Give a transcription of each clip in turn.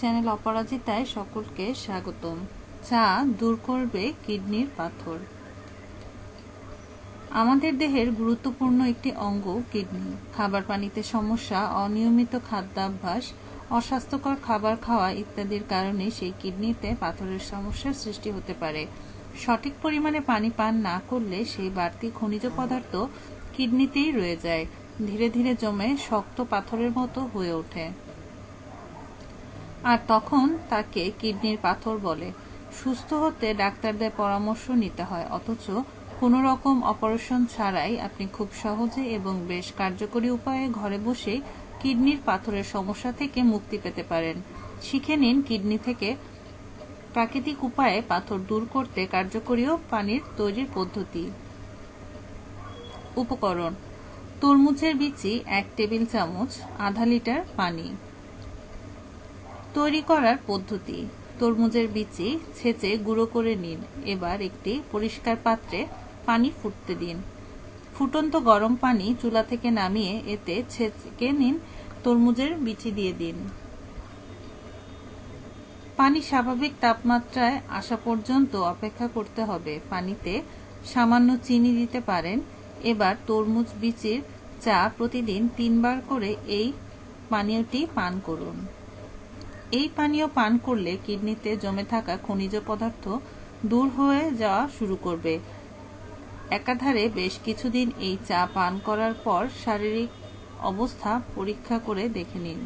Channel অপরাজিতায় সকলকে স্বাগতম। চা দূর করবে কিডনির পাথর। আমাদের দেহের গুরুত্বপূর্ণ একটি অঙ্গ কিডনি। খাবার পানিতে সমস্যা, অনিয়মিত খাদ্যাভ্যাস, অস্বাস্থ্যকর খাবার খাওয়া ইত্যাদির কারণে সেই কিডনিতে পাথরের সমস্যার সৃষ্টি হতে পারে। সঠিক পরিমাণে পানি পান না করলে সেই বাড়তি খনিজ পদার্থ কিডনিতেই রয়ে যায়। ধীরে ধীরে জমে শক্ত পাথরের মতো হয়ে ওঠে। আর তখন তাকে কিডনির পাথর বলে। সুস্থ হতে ডাক্তারদের পরামর্শ নিতে হয়, অথচ কোনো রকম অপারেশন ছাড়াই আপনি খুব সহজে এবং বেশ কার্যকরী উপায়ে ঘরে বসে কিডনির পাথরের সমস্যা থেকে মুক্তি পেতে পারেন। শিখে নিন কিডনি থেকে প্রাকৃতিক উপায়ে পাথর দূর করতে কার্যকরী পানির তৈরির পদ্ধতি। উপকরণ, তরমুজের বিচি, এক টেবিল চামচ, আধা লিটার পানি। তৈরি করার পদ্ধতি। তরমুজের বিচি ছেঁচে গুঁড়ো করে নিন। এবার একটি পরিষ্কার পাত্রে পানি ফুটতে দিন। ফুটন্ত গরম পানি চুলা থেকে নামিয়ে এতে ছেঁচকে নিন। তরমুজের বিচি দিয়ে দিন। পানি স্বাভাবিক তাপমাত্রায় আসা পর্যন্ত অপেক্ষা করতে হবে। পানিতে সামান্য চিনি দিতে পারেন। এবার তরমুজ বিচির চা প্রতিদিন তিনবার করে এই পানীয়টি পান করুন। এই পানীয় পান করলে কিডনিতে জমে থাকা খনিজ পদার্থ দূর হয়ে যাওয়া শুরু করবে। একাধারে বেশ কিছুদিন এই চা পান করার পর শারীরিক অবস্থা পরীক্ষা করে দেখে নিন।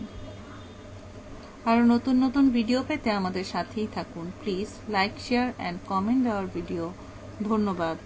আরও নতুন নতুন ভিডিও পেতে আমাদের সাথেই থাকুন। Please like, share, and comment our video. ধন্যবাদ।